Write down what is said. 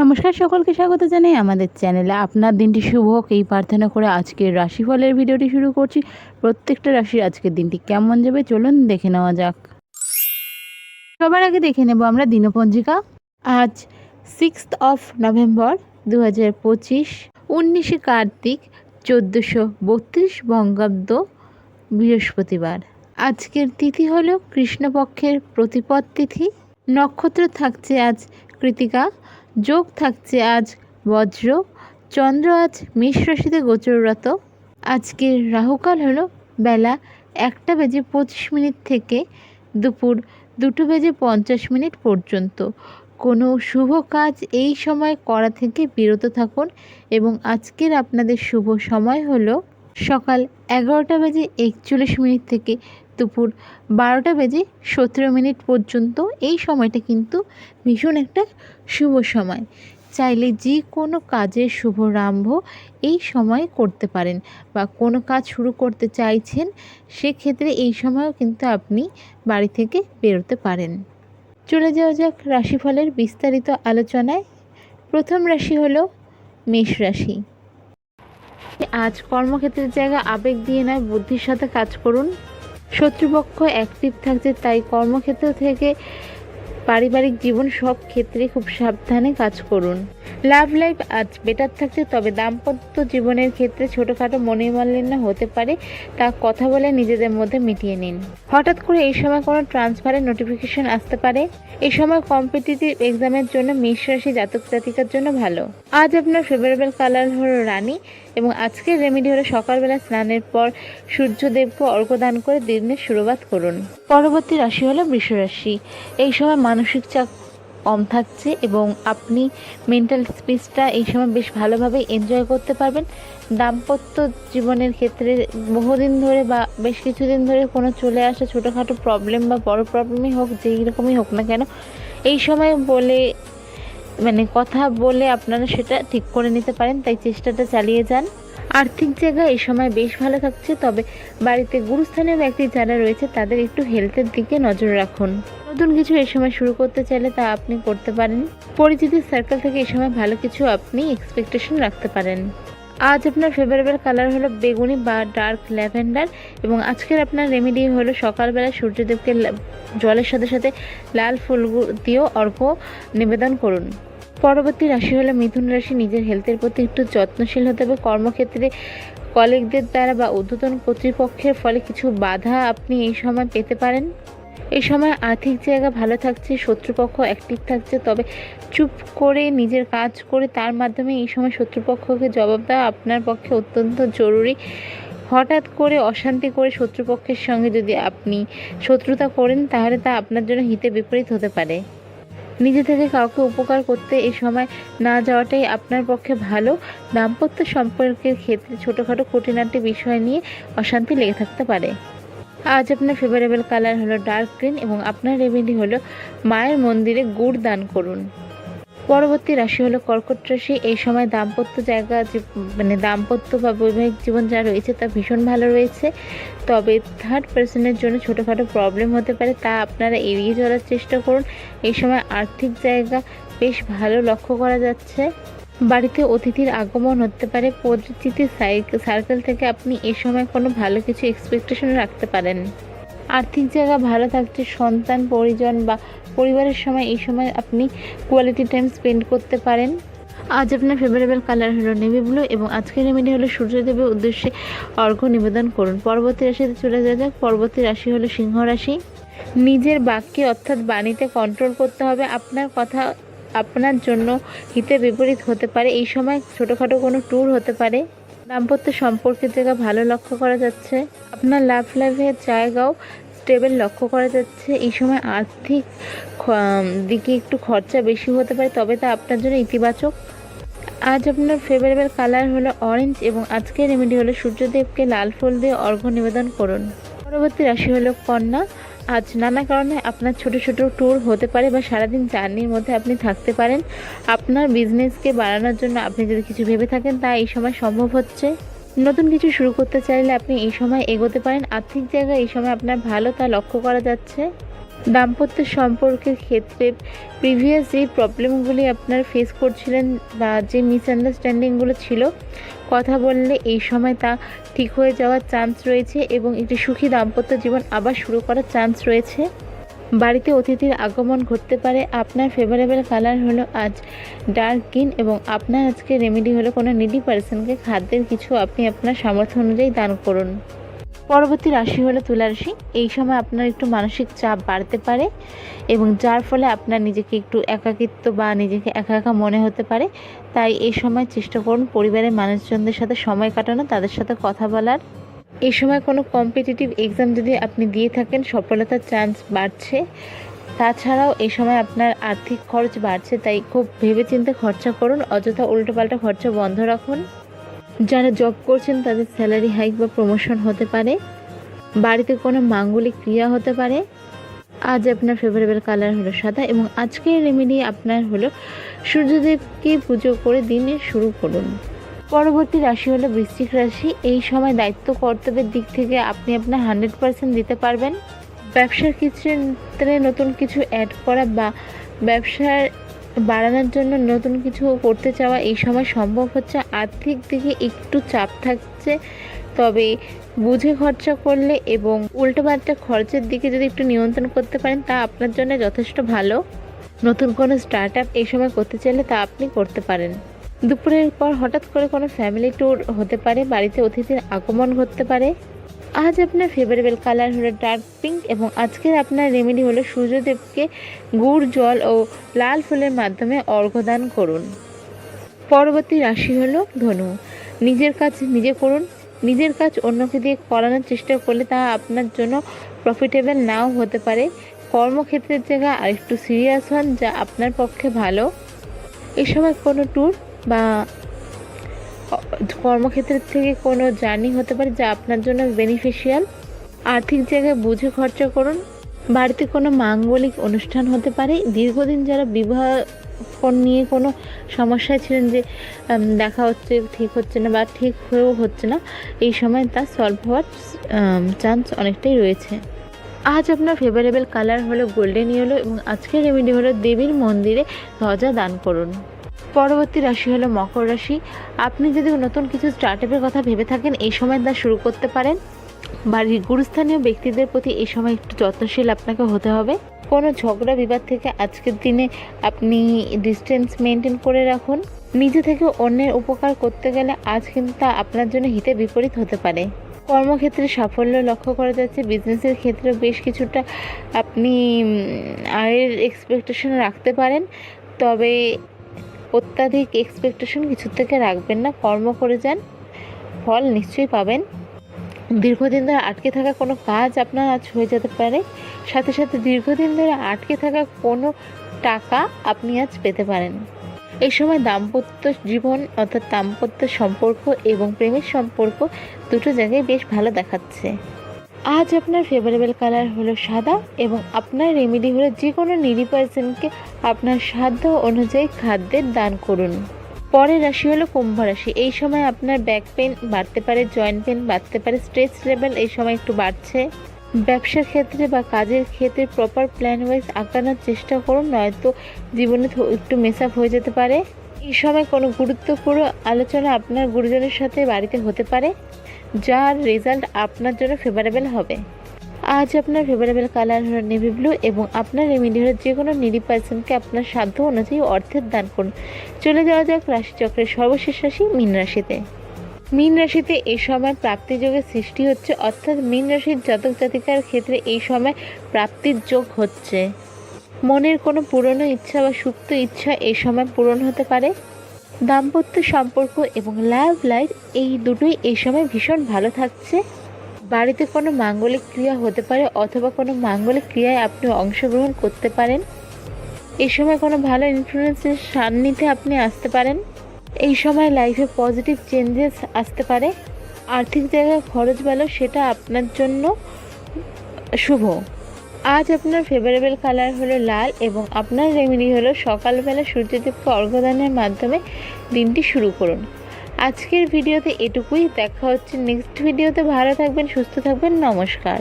নমস্কার সকলকে স্বাগত জানাই আমাদের চ্যানেলে। আপনার দিনটি শুভ হোক, এই প্রার্থনা করে আজকের রাশিফলের ভিডিওটি শুরু করছি। প্রত্যেকটা রাশির আজকের দিনটি কেমন যাবে চলুন দেখে নেওয়া যাক। সবার আগে দেখে নেব আমরা দিনপঞ্জিকা। আজ সিক্সথ অফ নভেম্বর দু হাজার পঁচিশ, উনিশে কার্তিক, চোদ্দোশো বত্রিশ বঙ্গাব্দ বৃহস্পতিবার। আজকের তিথি হলো কৃষ্ণপক্ষের প্রতিপদ তিথি। নক্ষত্র থাকছে আজ কৃতিকা। যোগ থাকছে আজ বজ্র, চন্দ্র আজ মেষ রাশিতে গোচররত। আজকের রাহুকাল হলো বেলা একটা বেজে পঁচিশ মিনিট থেকে দুপুর দুটো বেজে পঞ্চাশ মিনিট পর্যন্ত। কোনো শুভ কাজ এই সময় করা থেকে বিরত থাকুন এবং আজকের আপনাদের শুভ সময় হলো সকাল এগারোটা বেজে একচল্লিশ মিনিট থেকে দুপুর বারোটা বেজে সতেরো মিনিট পর্যন্ত এই সময়টা কিন্তু ভীষণ একটা শুভ সময়। চাইলে যে কোনো কাজের শুভারম্ভ এই সময় করতে পারেন বা কোনো কাজ শুরু করতে চাইছেন সেক্ষেত্রে এই সময়ও কিন্তু আপনি বাড়ি থেকে বেরোতে পারেন। চলে যাওয়া যাক রাশিফলের বিস্তারিত আলোচনায়। প্রথম রাশি হলো মেষ রাশি। আজ কর্মক্ষেত্রের জায়গা আবেগ দিয়ে নয়, বুদ্ধির সাথে কাজ করুন। শত্রুপক্ষ অ্যাক্টিভ থাকছে, তাই কর্মক্ষেত্র থেকে পারিবারিক জীবন সব ক্ষেত্রে খুব সাবধানে কাজ করুন। লাভ লাইফ আজ বেটার থাকছে, তবে দাম্পত্য জীবনের ক্ষেত্রে ছোটোখাটো মনোমালিন্য হতে পারে, তা কথা বলে নিজেদের মধ্যে মিটিয়ে নিন। হঠাৎ করে এই সময় কোনো ট্রান্সফারের নোটিফিকেশন আসতে পারে? এই সময় কম্পিটিটিভ এক্সামের জন্য মেষ রাশি জাতক জাতিকার জন্য ভালো। আজ আপনার ফেভারেবল কালার হলো রানী এবং আজকের রেমেডি হলো সকালবেলা স্নানের পর সূর্যদেবকে অর্ঘ্য দান করে দিনের শুরুবাত করুন। পরবর্তী রাশি হলো বৃষ রাশি। এই সময় মানসিক চাপ কম থাকছে এবং আপনি মেন্টাল স্পেসটা এই সময় বেশ ভালোভাবে এনজয় করতে পারবেন। দাম্পত্য জীবনের ক্ষেত্রে বহুদিন ধরে বা বেশ কিছুদিন ধরে কোনো চলে আসা ছোটোখাটো প্রবলেম বা বড় প্রবলেমই হোক, যেই রকমই হোক না কেন, এই সময় বলে মানে কথা বলে আপনারা সেটা ঠিক করে নিতে পারেন, তাই চেষ্টাটা চালিয়ে যান। আর্থিক জায়গা এই সময় বেশ ভালো থাকছে, তবে বাড়িতে গুরুস্থানীয় ব্যক্তি যারা রয়েছে, তাদের একটু হেলথের দিকে নজর রাখুন। নতুন কিছু এই সময় শুরু করতে চাইলে তা আপনি করতে পারেন। পরিচিতির সার্কেল থেকে এই সময় ভালো কিছু আপনি এক্সপেকটেশন রাখতে পারেন। আজ আপনার ফেভারেবল কালার হলো বেগুনি বা ডার্ক ল্যাভেন্ডার এবং আজকের আপনার রেমেডি হলো সকালবেলা সূর্যদেবকে জলের সাথে সাথে লাল ফুল দিয়েও অর্ঘ্য নিবেদন করুন। পরবর্তী রাশি হলো মিথুন রাশি। নিজের হেলথের প্রতি একটু যত্নশীল হতে হবে। কর্মক্ষেত্রে কলিগদের দ্বারা বা ঊর্ধ্বতন কর্তৃপক্ষের ফলে কিছু বাধা আপনি এই সময় পেতে পারেন। এই সময় আর্থিক জায়গা ভালো থাকছে, শত্রুপক্ষ অ্যাক্টিভ থাকছে, তবে চুপ করে নিজের কাজ করে তার মাধ্যমে এই সময় শত্রুপক্ষকে জবাব দেওয়া আপনার পক্ষে অত্যন্ত জরুরি। হঠাৎ করে অশান্তি করে শত্রুপক্ষের সঙ্গে যদি আপনি শত্রুতা করেন, তাহলে তা আপনার জন্য হিতে বিপরীত হতে পারে। নিজে থেকে কাউকে উপকার করতে এই সময় না যাওয়াটাই আপনার পক্ষে ভালো। দাম্পত্য সম্পর্কের ক্ষেত্রে ছোটোখাটো খুঁটিনাটি বিষয় নিয়ে অশান্তি লেগে থাকতে পারে। আজ আপনার ফেভারেবল কালার হলো ডার্ক গ্রিন এবং আপনার রেমেডি হলো মায়ের মন্দিরে গুড় দান করুন। পরবর্তী রাশি হলো কর্কট রাশি। এই সময় দাম্পত্য জায়গা, যে মানে দাম্পত্য বা বৈবাহিক জীবন যা রয়েছে তা ভীষণ ভালো রয়েছে। তবে থার্ড পার্সনের জন্য ছোটোখাটো প্রবলেম হতে পারে, তা আপনারা এড়িয়ে চলার চেষ্টা করুন। এই সময় আর্থিক জায়গা বেশ ভালো লক্ষ্য করা যাচ্ছে। বাড়িতে অতিথির আগমন হতে পারে পরিচিতি সার্কেল থেকে আপনি এ সময় কোনো ভালো কিছু এক্সপেকটেশন রাখতে পারেন। আর্থিক জায়গা ভালো থাকছে, সন্তান, পরিজন বা পরিবারের সময় এই সময় আপনি কোয়ালিটি টাইম স্পেন্ড করতে পারেন। আজ আপনার ফেভারেবল কালার হলো নেভি ব্লু এবং আজকের রেমেডি হলো সূর্যদেবের উদ্দেশ্যে অর্ঘ্য নিবেদন করুন। পরবর্তী রাশিতে চলে যাওয়া যাক, পরবর্তী রাশি হলো সিংহ রাশি। নিজের বাক্যে অর্থাৎ বাণীতে কন্ট্রোল করতে হবে, আপনার কথা আপনার জন্য হিতে বিপরীত হতে পারে। এই সময় ছোটোখাটো কোনো ট্যুর হতে পারে। দাম্পত্য সম্পর্কের জায়গা ভালো লক্ষ্য করা যাচ্ছে। আপনার লাভ লাইফের জায়গাও স্টেবল লক্ষ্য করা যাচ্ছে। এই সময় আর্থিক দিকে একটু খরচা বেশি হতে পারে, তবে তা আপনার জন্য ইতিবাচক। আজ আপনার ফেভারেবল কালার হলো অরেঞ্জ এবং আজকের রেমেডি হলো সূর্যদেবকে লাল ফুল দিয়ে অর্ঘ্য নিবেদন করুন। পরবর্তী রাশি হলো কন্যা। আজ নানা কারণে আপনার ছোট ছোট ট্যুর হতে পারে বা সারাদিন জার্নির মধ্যে আপনি থাকতে পারেন। আপনার বিজনেসকে বাড়ানোর জন্য আপনি যদি কিছু ভেবে থাকেন, তা এই সময় সম্ভব হচ্ছে। নতুন কিছু শুরু করতে চাইলে আপনি এই সময় এগোতে পারেন। আর্থিক জায়গায় এই সময় আপনার ভালো তা লক্ষ্য করা যাচ্ছে। দাম্পত্য সম্পর্কের ক্ষেত্রে প্রিভিয়াস যে প্রবলেমগুলি আপনার ফেস করছিলেন বা যে মিসআন্ডারস্ট্যান্ডিংগুলো ছিল, কথা বললে এই সময় তা ঠিক হয়ে যাওয়ার চান্স রয়েছে এবং একটি সুখী দাম্পত্য জীবন আবার শুরু করার চান্স রয়েছে। বাড়িতে অতিথির আগমন ঘটতে পারে। আপনার ফেভারেবল কালার হলো আজ ডার্ক গ্রিন এবং আপনার আজকে রেমেডি হলো কোনো নিডি পার্সনকে খাদ্যের কিছু আপনি আপনার সামর্থ্য অনুযায়ী দান করুন। পরবর্তী রাশি হলো তুলা রাশি। এই সময় আপনার একটু মানসিক চাপ বাড়তে পারে এবং যার ফলে আপনার নিজেকে একটু একাকিত্ব বা নিজেকে একা একা মনে হতে পারে। তাই এই সময় চেষ্টা করুন পরিবারের মানুষজনদের সাথে সময় কাটানো, তাদের সাথে কথা বলার। এই সময় কোনো কম্পিটিটিভ এক্সাম যদি আপনি দিয়ে থাকেন, সফলতার চান্স বাড়ছে। তাছাড়াও এই সময় আপনার আর্থিক খরচ বাড়ছে, তাই খুব ভেবেচিন্তে খরচা করুন। অযথা উল্টোপাল্টা খরচা বন্ধ রাখুন। যারা জব করছেন, তাদের স্যালারি হাইক বা প্রমোশন হতে পারে। বাড়িতে কোনো মাঙ্গলিক ক্রিয়া হতে পারে। আজ আপনার ফেভারেবল কালার হলো সাদা এবং আজকের রেমেডি আপনার হলো সূর্যদেবকে পুজো করে দিনে শুরু করুন। পরবর্তী রাশি হলো বৃশ্চিক রাশি। এই সময় দায়িত্ব কর্তব্যের দিক থেকে আপনি আপনার হান্ড্রেড পার্সেন্ট দিতে পারবেন। ব্যবসার ক্ষেত্রে নতুন কিছু অ্যাড করা বা ব্যবসার বাড়ানোর জন্য নতুন কিছু করতে চাওয়া এই সময় সম্ভব হচ্ছে। আর্থিক দিকে একটু চাপ থাকছে, তবে বুঝে খরচা করলে এবং উল্টোপাল্টা খরচের দিকে যদি একটু নিয়ন্ত্রণ করতে পারেন, তা আপনার জন্য যথেষ্ট ভালো। নতুন কোনো স্টার্ট আপ এই সময় করতে চাইলে তা আপনি করতে পারেন। দুপুরের পর হঠাৎ করে কোনো ফ্যামিলি ট্যুর হতে পারে, বাড়িতে অতিথির আগমন ঘটতে পারে। আজ আপনার ফেভারেবল কালার হলো ডার্ক পিঙ্ক এবং আজকের আপনার রেমেডি হলো সূর্যদেবকে গুড়, জল ও লাল ফুলের মাধ্যমে অর্ঘ্যদান করুন। পরবর্তী রাশি হলো ধনু। নিজের কাজ নিজে করুন। নিজের কাজ অন্যকে দিয়ে করানোর চেষ্টা করলে তা আপনার জন্য প্রফিটেবল নাও হতে পারে। কর্মক্ষেত্রের জায়গায় আরেকটু সিরিয়াস হন যা আপনার পক্ষে ভালো। এই সময় কোনো ট্যুর বা কর্মক্ষেত্রের থেকে কোনো জার্নি হতে পারে যা আপনার জন্য বেনিফিশিয়াল আর্থিক জায়গায় বুঝে খরচা করুন। বাড়িতে কোনো মাঙ্গলিক অনুষ্ঠান হতে পারে। দীর্ঘদিন যারা বিবাহ নিয়ে কোনো সমস্যায় ছিলেন যে দেখা হচ্ছে, ঠিক হচ্ছে না বা ঠিক হয়েও হচ্ছে না, এই সময় তা সলভ হওয়ার চান্স অনেকটাই রয়েছে। আজ আপনার ফেভারেবল কালার হলো গোল্ডেন ইয়েলো এবং আজকের রেমেডি হলো দেবীর মন্দিরে ধ্বজা দান করুন। পরবর্তী রাশি হলো মকর রাশি। আপনি যদি নতুন কিছু স্টার্টআপের কথা ভেবে থাকেন, এই সময় তা শুরু করতে পারেন। বাড়ির গুরুস্থানীয় ব্যক্তিদের প্রতি এই সময় একটু যত্নশীল আপনাকে হতে হবে। কোনো ঝগড়া বিবাদ থেকে আজকের দিনে আপনি ডিস্টেন্স মেনটেন করে রাখুন। নিজে থেকে অন্যের উপকার করতে গেলে আজ কিন্তু তা আপনার জন্য হিতে বিপরীত হতে পারে। কর্মক্ষেত্রে সাফল্য লক্ষ্য করা যাচ্ছে। বিজনেসের ক্ষেত্রে বেশ কিছুটা আপনি আয়ের এক্সপেকটেশন রাখতে পারেন। তবে অত্যাধিক এক্সপেকটেশন কিছু থেকে রাখবেন না, কর্ম করে যান, ফল নিশ্চয়ই পাবেন। দীর্ঘদিন ধরে আটকে থাকা কোনো কাজ আপনার আজ হয়ে যেতে পারে, সাথে সাথে দীর্ঘদিন ধরে আটকে থাকা কোনো টাকা আপনি আজ পেতে পারেন। এই সময় দাম্পত্য জীবন অর্থাৎ দাম্পত্য সম্পর্ক এবং প্রেমের সম্পর্ক দুটো জায়গায় বেশ ভালো দেখাচ্ছে। আজ আপনার ফেভারেবল কালার হলো সাদা এবং আপনার রেমেডি হলো যে কোনো নিডি পার্সনকে আপনার সাধ্য অনুযায়ী খাদ্যের দান করুন। পরের রাশি হলো কুম্ভ রাশি। এই সময় আপনার ব্যাক পেন বাড়তে পারে জয়েন্ট পেন বাড়তে পারে স্ট্রেস লেভেল এই সময় একটু বাড়ছে। ব্যবসার ক্ষেত্রে বা কাজের ক্ষেত্রে প্রপার প্ল্যান ওয়াইজ আঁকানোর চেষ্টা করুন, নয়তো জীবনে একটু মেস আপ হয়ে যেতে পারে। এই সময় কোনো গুরুত্বপূর্ণ আলোচনা আপনার গুরুজনের সাথে বাড়িতে হতে পারে। যার রেজাল্ট আপনার জন্য ফেভারেবল হবে। আজ আপনার ফেভারেবল কালার হলো নেভি ব্লু এবং আপনার রেমেডি হলো যে কোনো নিডি পার্সনকে আপনার সাধ্য অনুযায়ী অর্থের দান করুন। চলে যাওয়া যাক রাশিচক্রের সর্বশেষ রাশি মীন রাশিতে। মীন রাশিতে এই সময় প্রাপ্তিযোগের সৃষ্টি হচ্ছে, অর্থাৎ মীন রাশির জাতক জাতিকার ক্ষেত্রে এই সময় প্রাপ্তির যোগ হচ্ছে। মনের কোনো পুরনো ইচ্ছা বা সুপ্ত ইচ্ছা এই সময় পূরণ হতে পারে। দাম্পত্য সম্পর্ক এবং লাভ লাইফ এই দুটোই এই সময় ভীষণ ভালো থাকছে। বাড়িতে কোনো মাঙ্গলিক ক্রিয়া হতে পারে অথবা কোনো মাঙ্গলিক ক্রিয়ায় আপনি অংশগ্রহণ করতে পারেন। এই সময় কোনো ভালো ইনফ্লুয়েন্সের সান্নিধ্যে আপনি আসতে পারেন। এই সময় লাইফে পজিটিভ চেঞ্জেস আসতে পারে। আর্থিক জায়গায় খরচ ভালো, সেটা আপনার জন্য শুভ। আজ আপনার ফেভারেবল কালার হলো লাল এবং আপনার রেমেডি হলো সকালবেলা সূর্যদেবকে অর্ঘদানের মাধ্যমে দিনটি শুরু করুন। আজকের ভিডিওতে এটুকুই। দেখা হচ্ছে নেক্সট ভিডিওতে ভালো থাকবেন, সুস্থ থাকবেন। নমস্কার।